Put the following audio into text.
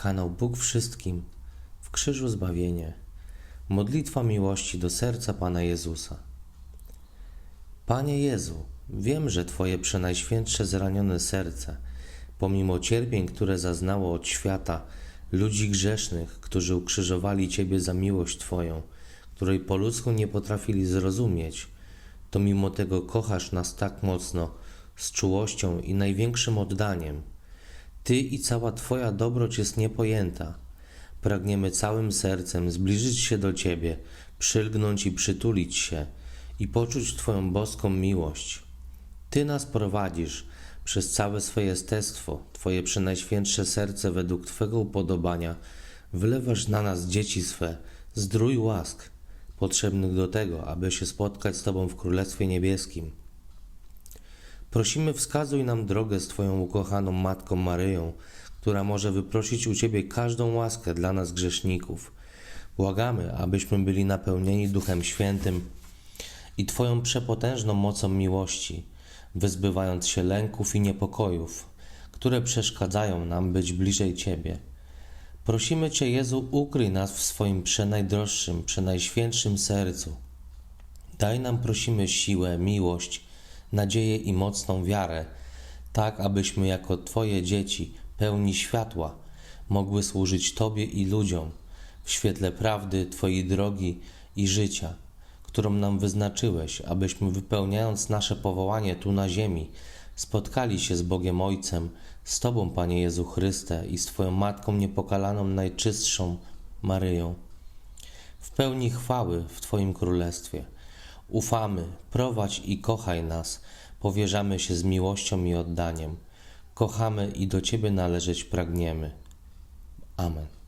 Kanał Bóg wszystkim, w krzyżu zbawienie. Modlitwa miłości do serca Pana Jezusa. Panie Jezu, wiem, że Twoje przenajświętsze zranione serce, pomimo cierpień, które zaznało od świata, ludzi grzesznych, którzy ukrzyżowali Ciebie za miłość Twoją, której po ludzku nie potrafili zrozumieć, to mimo tego kochasz nas tak mocno, z czułością i największym oddaniem. Ty i cała Twoja dobroć jest niepojęta. Pragniemy całym sercem zbliżyć się do Ciebie, przylgnąć i przytulić się i poczuć Twoją boską miłość. Ty nas prowadzisz przez całe swoje jestestwo, Twoje przenajświętsze serce według Twego upodobania, wylewasz na nas dzieci swe, zdrój łask, potrzebnych do tego, aby się spotkać z Tobą w Królestwie Niebieskim. Prosimy, wskazuj nam drogę z Twoją ukochaną Matką Maryją, która może wyprosić u Ciebie każdą łaskę dla nas grzeszników. Błagamy, abyśmy byli napełnieni Duchem Świętym i Twoją przepotężną mocą miłości, wyzbywając się lęków i niepokojów, które przeszkadzają nam być bliżej Ciebie. Prosimy Cię, Jezu, ukryj nas w swoim przenajdroższym, przenajświętszym sercu. Daj nam, prosimy, siłę, miłość, nadzieję i mocną wiarę, tak abyśmy jako Twoje dzieci, pełni światła, mogły służyć Tobie i ludziom w świetle prawdy Twojej drogi i życia, którą nam wyznaczyłeś, abyśmy wypełniając nasze powołanie tu na ziemi, spotkali się z Bogiem Ojcem, z Tobą, Panie Jezu Chryste, i z Twoją Matką niepokalaną, najczystszą Maryją. W pełni chwały w Twoim Królestwie. Ufamy, prowadź i kochaj nas, powierzamy się z miłością i oddaniem. Kochamy i do Ciebie należeć pragniemy. Amen.